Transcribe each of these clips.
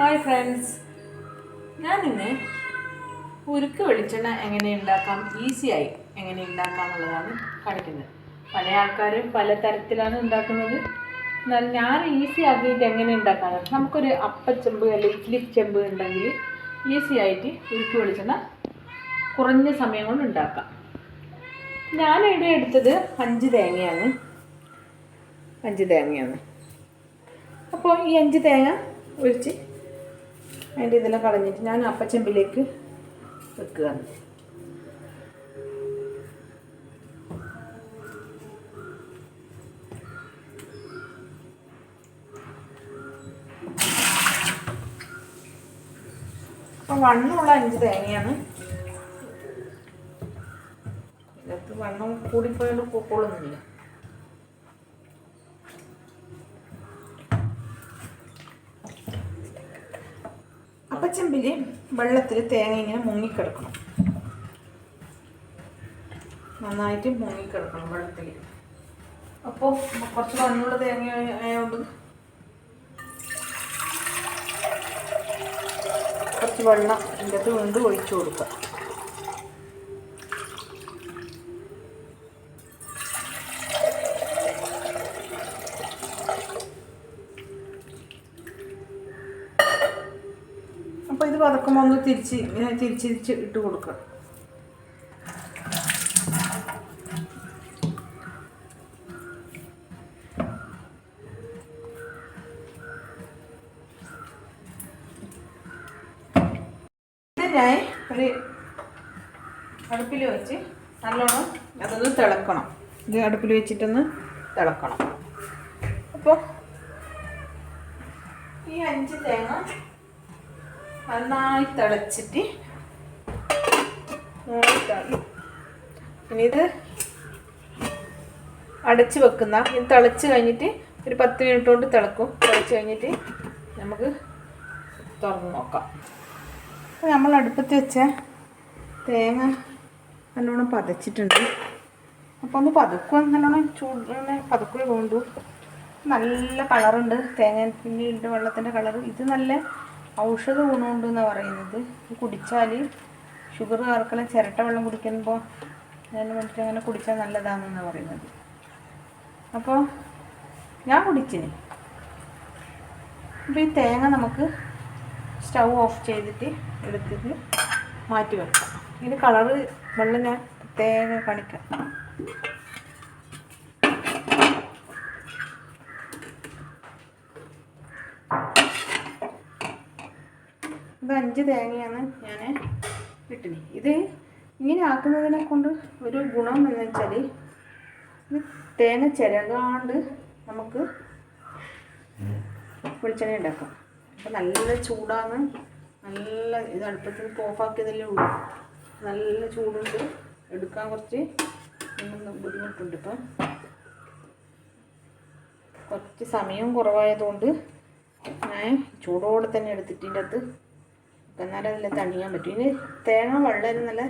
Hi friends ഞാൻ ഇന്ന് ഉരുക്ക് വെളിച്ചെണ്ണ എങ്ങനെ ഉണ്ടാക്കാം? ഈസിയായി എങ്ങനെ ഉണ്ടാക്കാം എന്നുള്ളതാണ് കാണിക്കുന്നത് പല ആൾക്കാരും പല തരത്തിലാണ് ഉണ്ടാക്കുന്നത്. എന്നാൽ ഞാൻ ഈസി ആക്കിയിട്ട് എങ്ങനെ ഉണ്ടാക്കാം? നമുക്കൊരു അപ്പച്ചെമ്പ് അല്ലെങ്കിൽ ഇഡ്ലി ചെമ്പ് ഉണ്ടെങ്കിൽ ഈസി ആയിട്ട് ഉരുക്ക് വെളിച്ചെണ്ണ കുറഞ്ഞ സമയം കൊണ്ട് ഉണ്ടാക്കാം. ഞാനിവിടെ എടുത്തത് അഞ്ച് തേങ്ങയാണ്. അഞ്ച് തേങ്ങയാണ്. അപ്പോൾ ഈ അഞ്ച് തേങ്ങ ഒഴിച്ച് അതിന്റെ ഇതെല്ലാം കളഞ്ഞിട്ട് ഞാൻ അപ്പച്ചെമ്പിലേക്ക് അപ്പോൾ വണ്ണമുള്ള അഞ്ച് തേങ്ങയാണ്. ഇതിനകത്ത് വണ്ണം കൂടിപ്പോയാലും പൊക്കോളൊന്നുമില്ല അപ്പച്ചെമ്പിൽ വെള്ളത്തിൽ തേങ്ങ ഇങ്ങനെ മുങ്ങിക്കിടക്കണം. നന്നായിട്ട് മുങ്ങിക്കിടക്കണം വെള്ളത്തിൽ അപ്പോൾ കുറച്ച് മണ്ണുള്ള തേങ്ങ ആയതുകൊണ്ട് കുറച്ച് വെള്ളം ഇതിന്റെ അകത്ത് വീണ്ടും ഒഴിച്ചു കൊടുക്കുക. പതക്കുമ്പോൾ ഒന്ന് തിരിച്ച് ഇങ്ങനെ തിരിച്ച് തിരിച്ച് ഇട്ട് കൊടുക്കുക. ഞാൻ ഒരു അടുപ്പിൽ വെച്ച് നല്ലോണം അതൊന്ന് തിളക്കണം. ഇത് അടുപ്പിൽ വെച്ചിട്ടൊന്ന് തിളക്കണം. അപ്പോൾ ഈ അഞ്ച് തേങ്ങ നന്നായി തിളച്ചിട്ട് ഇത് അടച്ച് വെക്കുന്ന ഇത് തിളച്ച് കഴിഞ്ഞിട്ട് ഒരു പത്ത് മിനിറ്റ് കൊണ്ട് തിളക്കും. തിളച്ച് കഴിഞ്ഞിട്ട് നമുക്ക് തുറന്ന് നോക്കാം. അപ്പോൾ നമ്മൾ അടുപ്പത്ത് വെച്ച തേങ്ങ നല്ലോണം പതച്ചിട്ടുണ്ട്. അപ്പോൾ ഒന്ന് പതുക്കുക നല്ലോണം ചൂട് പതുക്കുക കൊണ്ടു നല്ല കളറുണ്ട് തേങ്ങ വെള്ളത്തിന്റെ കളർ ഇത് നല്ല ഔഷധ ഗുണമുണ്ട് എന്നാണ് പറയുന്നത്. ഇത് കുടിച്ചാൽ ഷുഗർ ആർക്കെല്ലാം ചിരട്ട വെള്ളം കുടിക്കുമ്പോൾ ഞാൻ വേണ്ടിയിട്ട് അങ്ങനെ കുടിച്ചാൽ നല്ലതാണെന്നാണ് പറയുന്നത്. അപ്പോൾ ഞാൻ കുടിച്ചിന് അപ്പോൾ ഈ തേങ്ങ നമുക്ക് സ്റ്റൗ ഓഫ് ചെയ്തിട്ട് എടുത്തിട്ട് മാറ്റി വെക്കാം. ഇതിന് കളറ് വെള്ളം ഞാൻ തേങ്ങ കാണിക്കാം ഇത് അഞ്ച് തേങ്ങയാണ് ഞാൻ ഇട്ടിന്. ഇത് ഇങ്ങനെ ആക്കുന്നതിനെ കൊണ്ട് ഒരു ഗുണം എന്ന് വെച്ചാൽ ഇത് തേങ്ങ ചിരകാണ്ട് നമുക്ക് വെളിച്ചെണ്ണ ഉണ്ടാക്കാം. അപ്പം നല്ല ചൂടാണ്. നല്ല ഇത് അടുപ്പത്തിൽ ഓഫാക്കിയതല്ലേ ഉള്ളൂ. നല്ല ചൂടുണ്ട്. എടുക്കാൻ കുറച്ച് ബുദ്ധിമുട്ടുണ്ട് ഇപ്പം. കുറച്ച് സമയം കുറവായതുകൊണ്ട് ഞാൻ ചൂടോടെ തന്നെ എടുത്തിട്ടിന്റെ അകത്ത് എന്നാലും അതിൽ തണിയാൻ പറ്റും. ഇനി തേങ്ങ വെള്ളം നല്ല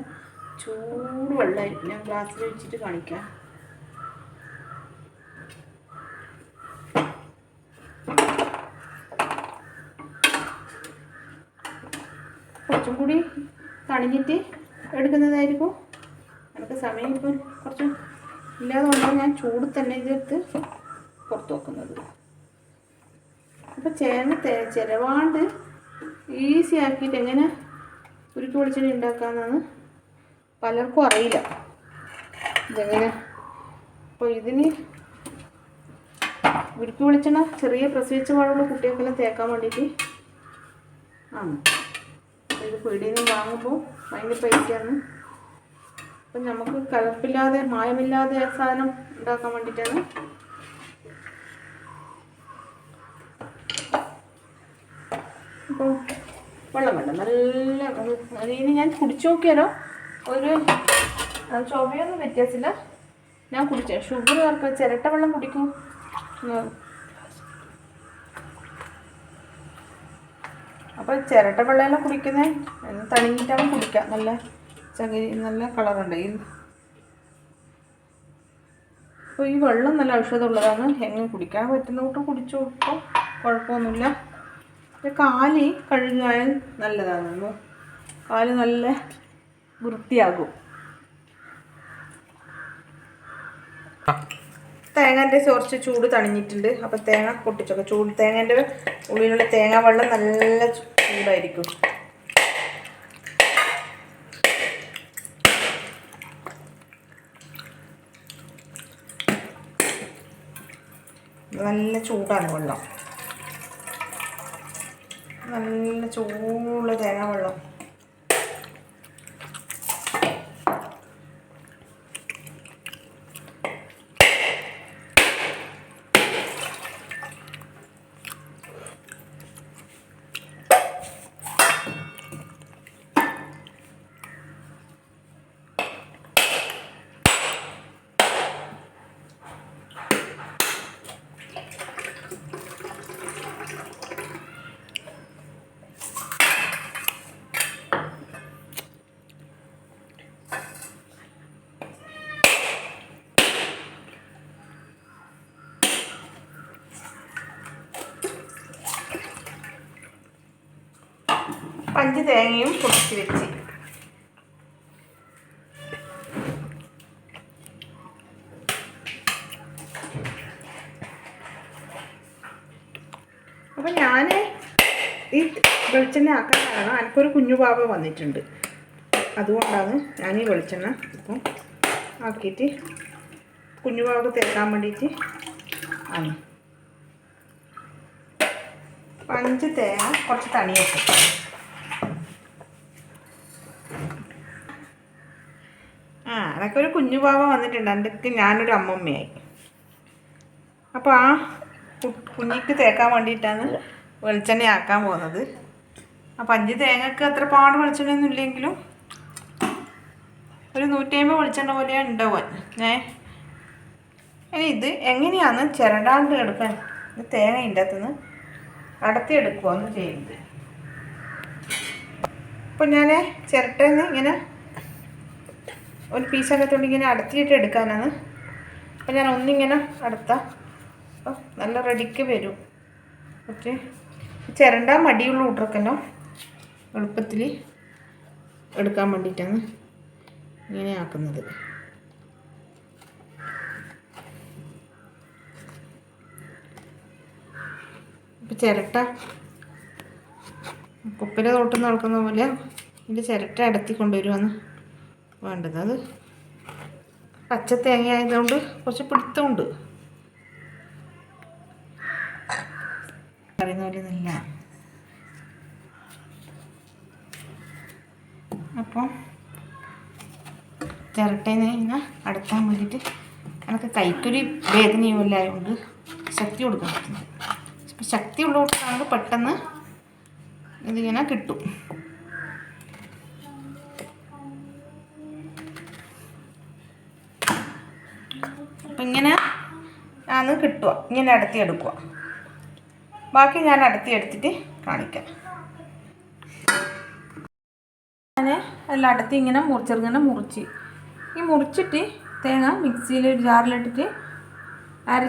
ചൂട് വെള്ളമായിരുന്നു ഞാൻ ഗ്ലാസ്സിൽ വെച്ചിട്ട് കാണിക്കാം. കുറച്ചും കൂടി തണിഞ്ഞിട്ട് എടുക്കുന്നതായിരിക്കും. നമുക്ക് സമയം ഇപ്പം കുറച്ച് ഇല്ലാതുകൊണ്ടാണ് ഞാൻ ചൂട് തന്നെ ഇതെടുത്ത് പുറത്ത് വെക്കുന്നത്. അപ്പോൾ ചേന ചിലവാണ്ട് ഈസി ആക്കിയിട്ട് എങ്ങനെ ഉരുക്ക് വെളിച്ചെണ്ണ ഉണ്ടാക്കാമെന്നാണ് പലർക്കും അറിയില്ല. ഇതെങ്ങനെ? അപ്പോൾ ഇതിന് ഉരുക്ക് വെളിച്ചെണ്ണ ചെറിയ പ്രസവിച്ച പാടുള്ള കുട്ടികൾക്കെല്ലാം തേക്കാൻ വേണ്ടിയിട്ട് ആണ്. ഇത് പീടിയിൽ നിന്ന് വാങ്ങുമ്പോൾ ഭയങ്കര പൈസയാണ്. അപ്പം നമുക്ക് കലപ്പില്ലാതെ മായമില്ലാതെ സാധനം ഉണ്ടാക്കാൻ വേണ്ടിയിട്ടാണ്. അപ്പോൾ വെള്ളം വേണ്ട. നല്ല ഇനി ഞാൻ കുടിച്ചു നോക്കിയാലോ? ഒരു ചുമയൊന്നും വ്യത്യാസമില്ല. ഞാൻ കുടിച്ച ഷുഗർ ചേർക്ക ചിരട്ട വെള്ളം കുടിക്കൂ. അപ്പോൾ ചിരട്ട വെള്ളമെല്ലാം കുടിക്കുന്നത് തണിഞ്ഞിട്ടാണ് കുടിക്കാം നല്ല ചകിരി നല്ല കളറുണ്ട്. ഈ അപ്പോൾ ഈ വെള്ളം നല്ല ഔഷധമുള്ളതാണ്. എങ്ങനെ കുടിക്കാൻ പറ്റുന്ന കൂട്ടം കുടിച്ചു കൊടുക്കും കുഴപ്പമൊന്നുമില്ല. കാൽ കഴുകാൻ നല്ലതാണ്. കാൽ നല്ല വൃത്തിയാകും. തേങ്ങന്റെ കുറച്ച് ചൂട് തണിഞ്ഞിട്ടുണ്ട്. അപ്പോൾ തേങ്ങ പൊട്ടിച്ചൊക്കെ. ചൂട് തേങ്ങന്റെ ഉള്ളിലുള്ള തേങ്ങ വെള്ളം നല്ല ചൂടായിരിക്കും. നല്ല ചൂടാണ് വെള്ളം. നല്ല ചൂടുള്ള തേങ്ങ വെള്ളം പഞ്ച് തേങ്ങയും പൊടിച്ച് വെച്ച്. അപ്പം ഞാൻ ഈ വെളിച്ചെണ്ണ ആക്കാൻ കാരണം എനിക്കൊരു കുഞ്ഞു പാവ വന്നിട്ടുണ്ട്. അതുകൊണ്ടാണ് ഞാൻ ഈ വെളിച്ചെണ്ണ ഇപ്പം ആക്കിയിട്ട് കുഞ്ഞു തേക്കാൻ വേണ്ടിയിട്ട് ആണ്. പഞ്ച് തേങ്ങ കുറച്ച് തണിയൊക്കെ ആ അതൊക്കെ ഒരു കുഞ്ഞു പാവ വന്നിട്ടുണ്ട്. എന്റെ ഞാനൊരു അമ്മമ്മയായി. അപ്പോൾ ആ കുഞ്ഞിക്ക് തേക്കാൻ വേണ്ടിയിട്ടാണ് വെളിച്ചെണ്ണ ആക്കാൻ പോകുന്നത്. അപ്പം അഞ്ച് തേങ്ങക്ക് അത്ര പാട് വെളിച്ചെണ്ണയൊന്നും ഇല്ലെങ്കിലും ഒരു നൂറ്റമ്പത് വെളിച്ചെണ്ണ പോലെയാണ് ഉണ്ടാവാൻ ഏ? ഇനി ഇത് എങ്ങനെയാണ് ചിരണ്ടാണ്ട് എടുക്കാൻ ഇത് തേങ്ങ ഇതിന്റെ അകത്തുനിന്ന് അടത്തി എടുക്കുകയാണ് ചെയ്യുന്നത് അപ്പം ഞാൻ ചിരട്ടന്ന് ഇങ്ങനെ ഒരു പീസൊക്കെ തൊണ്ട് ഇങ്ങനെ അടത്തിയിട്ട് എടുക്കാനാണ്. അപ്പം ഞാൻ ഒന്നിങ്ങനെ അടുത്ത. അപ്പം നല്ല റെഡിക്ക് വരും. ഓക്കെ. ചിരണ്ട മടിയുള്ള കൂട്ടർക്കല്ലോ എളുപ്പത്തിൽ എടുക്കാൻ വേണ്ടിയിട്ടാണ് ഇങ്ങനെ ആക്കുന്നത്. ഇപ്പം ചിരട്ട കുപ്പിലെ തോട്ടുന്ന നടക്കുന്ന പോലെ ഇതിന്റെ ചിരട്ട അടത്തി കൊണ്ടുവരുവാണ്. വേണ്ടത്. അത് പച്ച തേങ്ങ ആയതുകൊണ്ട് കുറച്ച് പിടുത്തമുണ്ട്. പറയുന്ന പോലെ നല്ല അപ്പം ചിരട്ടേന്ന് ഇങ്ങനെ അടുക്കാൻ വേണ്ടിയിട്ട് എനിക്ക് കൈക്കൊരു വേദനയും എല്ലായതുകൊണ്ട് ശക്തി കൊടുക്കാൻ പറ്റുന്നത് ശക്തി ഉള്ളതുകൊണ്ടാണെങ്കിൽ പെട്ടെന്ന് ഇതിങ്ങനെ കിട്ടും. കിട്ടുക ഇങ്ങനെ അടുത്തി എടുക്കുക ബാക്കി ഞാൻ അടുത്തി എടുത്തിട്ട് കാണിക്കാം. ഞാൻ എല്ലാം അടത്തി ഇങ്ങനെ മുറിച്ചെറുങ്ങനെ മുറിച്ച്. ഈ മുറിച്ചിട്ട് തേങ്ങ മിക്സിയിൽ ഒരു ജാറിലിട്ടിട്ട് അര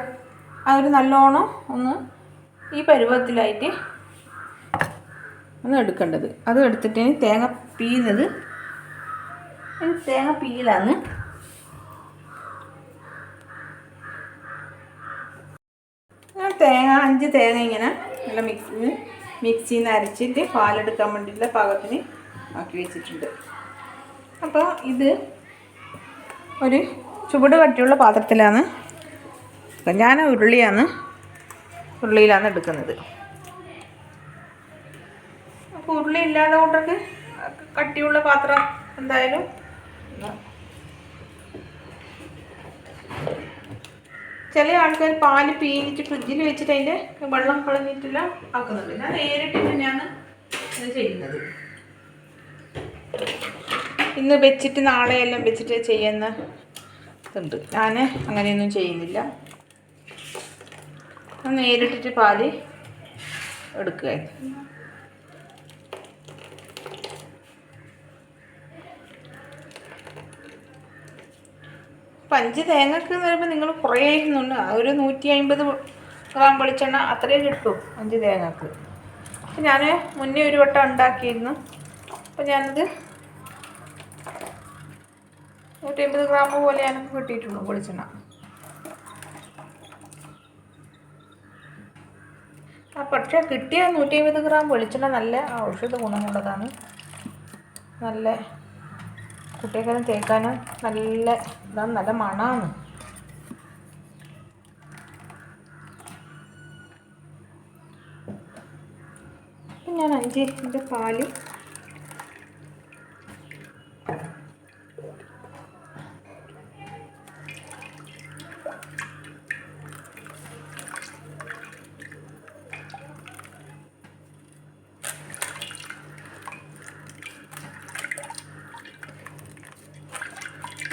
ഒരു നല്ലോണം ഒന്ന് ഈ പരുവത്തിലായിട്ട് ഒന്ന് എടുക്കേണ്ടത്. അത് എടുത്തിട്ട് തേങ്ങ ഇത് തേങ്ങ പീയിലാണ് ഞാൻ തേങ്ങ അഞ്ച് തേങ്ങ ഇങ്ങനെ നല്ല മിക്സ് മിക്സിയിൽ നിന്ന് അരച്ചിട്ട് പാലെടുക്കാൻ വേണ്ടിയിട്ടുള്ള പാകത്തിന് ആക്കി വെച്ചിട്ടുണ്ട്. അപ്പോൾ ഇത് ഒരു ചുവട് കട്ടിയുള്ള പാത്രത്തിലാണ്. ഞാൻ ഉരുളിയാണ് ഉരുളിയിലാണ് എടുക്കുന്നത്. അപ്പോൾ ഉരുളി ഇല്ലാതെ കൊണ്ടൊക്കെ കട്ടിയുള്ള പാത്രം എന്തായാലും ചില ആൾക്കാർ പാൽ പീലിച്ച് ഫ്രിഡ്ജിൽ വെച്ചിട്ട് അതിന്റെ വെള്ളം കളഞ്ഞിട്ടെല്ലാം ആക്കുന്നുണ്ട്. ഞാൻ നേരിട്ട് തന്നെയാണ് ഇത് ചെയ്യുന്നത്. ഇന്ന് വെച്ചിട്ട് നാളെ എല്ലാം വെച്ചിട്ട് ചെയ്യുന്ന ഇതുണ്ട് ഞാൻ അങ്ങനെയൊന്നും ചെയ്യുന്നില്ല. നേരിട്ടിട്ട് പാൽ എടുക്കുക അപ്പം അഞ്ച് തേങ്ങക്ക് എന്ന് പറയുമ്പോൾ നിങ്ങൾ കുറേ ആ ഒരു നൂറ്റി അമ്പത് ഗ്രാം വെളിച്ചെണ്ണ അത്രയേ കിട്ടൂ അഞ്ച് തേങ്ങക്ക്. അപ്പം ഞാൻ മുന്നേ ഒരു വട്ടം ഉണ്ടാക്കിയിരുന്നു. അപ്പം ഞാനത് നൂറ്റി അമ്പത് ഗ്രാം പോലെ എനിക്ക് കിട്ടിയിട്ടുള്ളൂ വെളിച്ചെണ്ണ. ആ പക്ഷേ കിട്ടിയ നൂറ്റി അമ്പത് ഗ്രാം വെളിച്ചെണ്ണ നല്ല ഔഷധ ഗുണമുള്ളതാണ് നല്ല കുട്ടികൾക്കെല്ലാം തേക്കാനും നല്ല ഇതാണ് നല്ല മണമാണ് ഞാൻ അഞ്ച് ലിറ്റർ പാൽ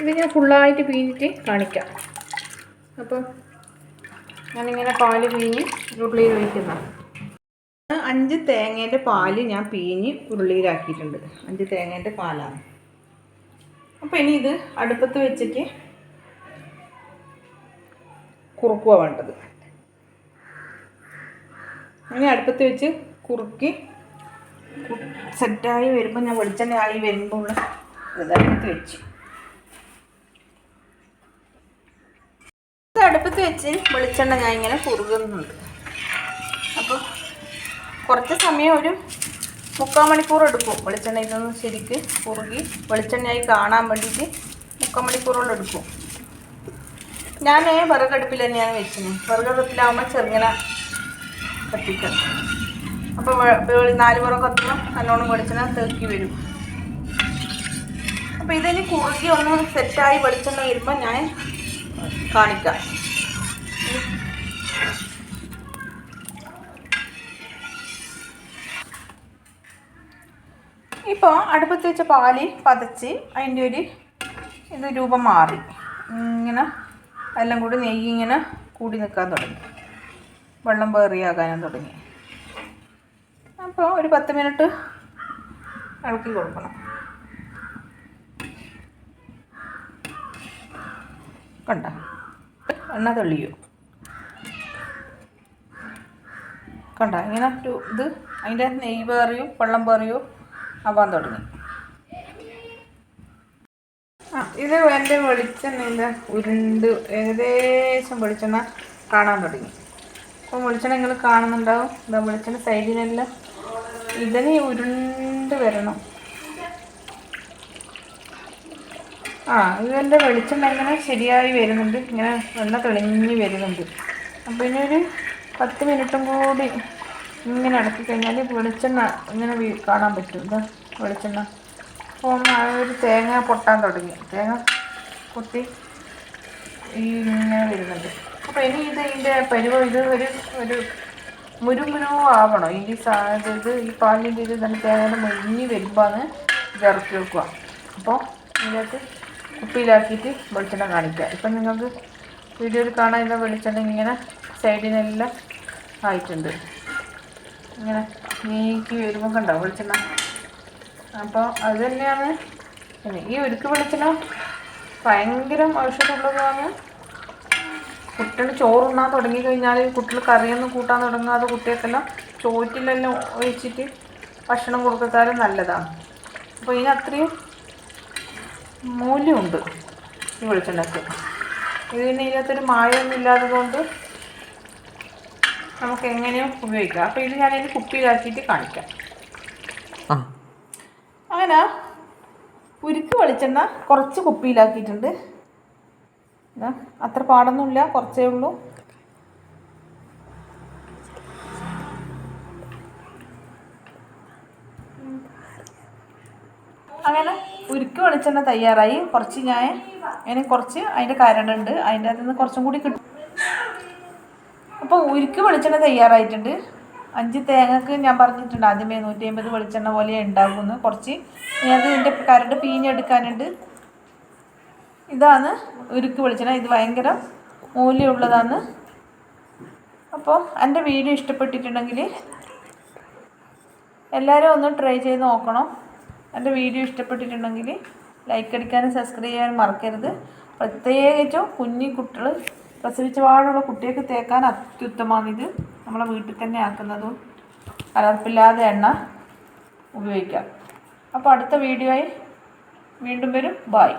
ഇത് ഞാൻ ഫുള്ളായിട്ട് പിഴിഞ്ഞിട്ട് കാണിക്കാം. അപ്പോൾ ഞാനിങ്ങനെ പാൽ പിഴിഞ്ഞ് ഉരുളിയിൽ ഒഴിക്കുന്ന. അഞ്ച് തേങ്ങേന്റെ പാൽ ഞാൻ പിഴിഞ്ഞ് ഉരുളിയിലാക്കിയിട്ടുണ്ട് അഞ്ച് തേങ്ങേന്റെ പാലാണ്. അപ്പോൾ ഇനി ഇത് അടുപ്പത്ത് വെച്ചിട്ട് കുറുക്കുക വേണ്ടത്. ഇനി അടുപ്പത്ത് വെച്ച് കുറുക്കി സെറ്റായി വരുമ്പോൾ ഞാൻ വെളിച്ചെണ്ണ ആയി വരുമ്പോൾ ഉള്ള അടുപ്പത്ത് വെച്ച് ഇത് അടുപ്പത്ത് വെച്ച് വെളിച്ചെണ്ണ ഞാൻ ഇങ്ങനെ കുറുകുന്നുണ്ട്. അപ്പോൾ കുറച്ച് സമയം ഒരു മുക്കാൽ മണിക്കൂർ എടുക്കും വെളിച്ചെണ്ണ ഇതൊന്ന് ശരിക്ക് കുറുകി വെളിച്ചെണ്ണയായി കാണാൻ വേണ്ടിയിട്ട് മുക്കാൽ മണിക്കൂറോളം എടുക്കും. ഞാൻ വിറകടുപ്പിൽ തന്നെയാണ് വെച്ചത് വിറകടുപ്പിലാവുമ്പോൾ ചെറുങ്ങനെ കത്തിക്കാം. അപ്പോൾ നാല് പുറം കത്തുമ്പോൾ നല്ലോണം വെളിച്ചെണ്ണ തെക്കി വരും. അപ്പോൾ ഇതിന് കുറുകി ഒന്ന് സെറ്റായി വെളിച്ചെണ്ണ വരുമ്പോൾ ഞാൻ കാണിക്കാം. ഇപ്പോൾ അടുപ്പത്ത് വെച്ച പാൽ പതച്ച് അതിന്റെ ഒരു ഇത് രൂപം മാറി. ഇങ്ങനെ എല്ലാം കൂടി നെയ്യ് ഇങ്ങനെ കൂടി നിൽക്കാൻ തുടങ്ങി. വെള്ളം വേറിയാകാനും തുടങ്ങി. അപ്പോൾ ഒരു പത്ത് മിനിറ്റ് ഇളക്കി കൊടുക്കണം. കണ്ട? എണ്ണ തെളിയോ. കണ്ട ഇങ്ങനെ ഒരു ഇത്. അതിന്റെ നെയ്യ് പേറിയും വെള്ളം പേറിയും ആവാൻ തുടങ്ങി. ആ ഇത് എന്റെ വെളിച്ചെണ്ണ ഉരുണ്ട് ഏകദേശം വെളിച്ചെണ്ണ കാണാൻ തുടങ്ങി. അപ്പം വെളിച്ചെണ്ണ നിങ്ങൾ കാണുന്നുണ്ടാവും. ഇതാ വെളിച്ചെണ്ണ സൈഡിനെല്ലാം ഇതിന് ഉരുണ്ട് വരണം. ആ ഇതിന്റെ വെളിച്ചെണ്ണ ഇങ്ങനെ ശരിയായി വരുന്നുണ്ട്. ഇങ്ങനെ എണ്ണ തെളിഞ്ഞ് വരുന്നുണ്ട്. അപ്പോൾ ഇനി ഒരു പത്ത് മിനിറ്റും കൂടി ഇങ്ങനെ ഇടക്കി കഴിഞ്ഞാൽ വെളിച്ചെണ്ണ ഇങ്ങനെ കാണാൻ പറ്റും. ഇതാ വെളിച്ചെണ്ണ. അപ്പോൾ ഒരു തേങ്ങ പൊട്ടാൻ തുടങ്ങി. തേങ്ങ പൊട്ടി ഈ ഇങ്ങനെ വരുന്നുണ്ട്. അപ്പോൾ ഇനി ഇത് ഇതിന്റെ പരുവ ഇത് ഒരു ഒരു മുരുമുരു ആവണം. ഇതിന്റെ സാധ്യത ഈ പാലിന്റെ ഇത് തന്നെ തേങ്ങയുടെ മുങ്ങി വരുമ്പോഴാണ് ഇത് ഇറക്കി വെക്കുക. അപ്പോൾ ഇതിനകത്ത് കുപ്പിയിലാക്കിയിട്ട് വെളിച്ചെണ്ണ കാണിക്കുക ഇപ്പം നിങ്ങൾക്ക് വീഡിയോയിൽ കാണാൻ വെളിച്ചെണ്ണ ഇങ്ങനെ സൈഡിനെല്ലാം ആയിട്ടുണ്ട്. ഇങ്ങനെ നീക്കി വരുമ്പോൾ കണ്ടോ വെളിച്ചെണ്ണ? അപ്പോൾ അത് തന്നെയാണ്. പിന്നെ ഈ ഉരുക്ക് വെളിച്ചെണ്ണ ഭയങ്കര ഔഷധമുള്ളതാണ് കുട്ടികൾ ചോറുണ്ണാൻ തുടങ്ങി കഴിഞ്ഞാൽ കുട്ടികൾ കറിയൊന്നും കൂട്ടാൻ തുടങ്ങാതെ കുട്ടികൾക്കെല്ലാം ചോറ്റിലെല്ലാം ഒഴിച്ചിട്ട് ഭക്ഷണം കൊടുക്കത്താലും നല്ലതാണ്. അപ്പോൾ ഇതിന് അത്രയും മൂല്യമുണ്ട് ഈ വെളിച്ചെണ്ണയ്ക്ക്. ഇതിന് ഇതിനകത്തൊരു മായമൊന്നും ഇല്ലാത്തത് കൊണ്ട് നമുക്ക് എങ്ങനെയും ഉപയോഗിക്കാം. അപ്പോൾ ഇത് ഞാൻ ഞാനതിന് കുപ്പിയിലാക്കിയിട്ട് കാണിക്കാം. അങ്ങനെ ഉരുക്ക് വെളിച്ചെണ്ണ കുറച്ച് കുപ്പിയിലാക്കിയിട്ടുണ്ട്. അത്ര പാടൊന്നുമില്ല കുറച്ചേ ഉള്ളൂ. അങ്ങനെ ഉരുക്ക് വെളിച്ചെണ്ണ തയ്യാറായി. കുറച്ച് ഞാൻ അതിന് കുറച്ച് അതിന്റെ കരടുണ്ട് അതിന്റെ അതിൽ നിന്ന് കുറച്ചും കൂടി കിട്ടും. അപ്പോൾ ഉരുക്ക് വെളിച്ചെണ്ണ തയ്യാറായിട്ടുണ്ട്. അഞ്ച് തേങ്ങക്ക് ഞാൻ പറഞ്ഞിട്ടുണ്ട് ആദ്യമേ നൂറ്റി അമ്പത് വെളിച്ചെണ്ണ പോലെ ഉണ്ടാകുമെന്ന്. കുറച്ച് ഇനി അത് ഇതിന്റെ കരട് പീഞ്ഞെടുക്കാനുണ്ട്. ഇതാണ് ഉരുക്ക് വെളിച്ചെണ്ണ. ഇത് ഭയങ്കര മൂല്യമുള്ളതാണ്. അപ്പോൾ എന്റെ വീഡിയോ ഇഷ്ടപ്പെട്ടിട്ടുണ്ടെങ്കിൽ എല്ലാവരും ഒന്ന് ട്രൈ ചെയ്ത് നോക്കണം. എന്റെ വീഡിയോ ഇഷ്ടപ്പെട്ടിട്ടുണ്ടെങ്കിൽ ലൈക്ക് അടിക്കാനും സബ്സ്ക്രൈബ് ചെയ്യാനും മറക്കരുത്. പ്രത്യേകിച്ചും കുഞ്ഞി കുട്ടികൾ പ്രസവിച്ച പാടുള്ള കുട്ടികൾക്ക് തേക്കാൻ അത്യുത്തമാണിത്. നമ്മളെ വീട്ടിൽ തന്നെ ആക്കുന്നതും കലർപ്പില്ലാതെ എണ്ണ ഉപയോഗിക്കാം. അപ്പോൾ അടുത്ത വീഡിയോയിൽ വീണ്ടും വരും. ബായ്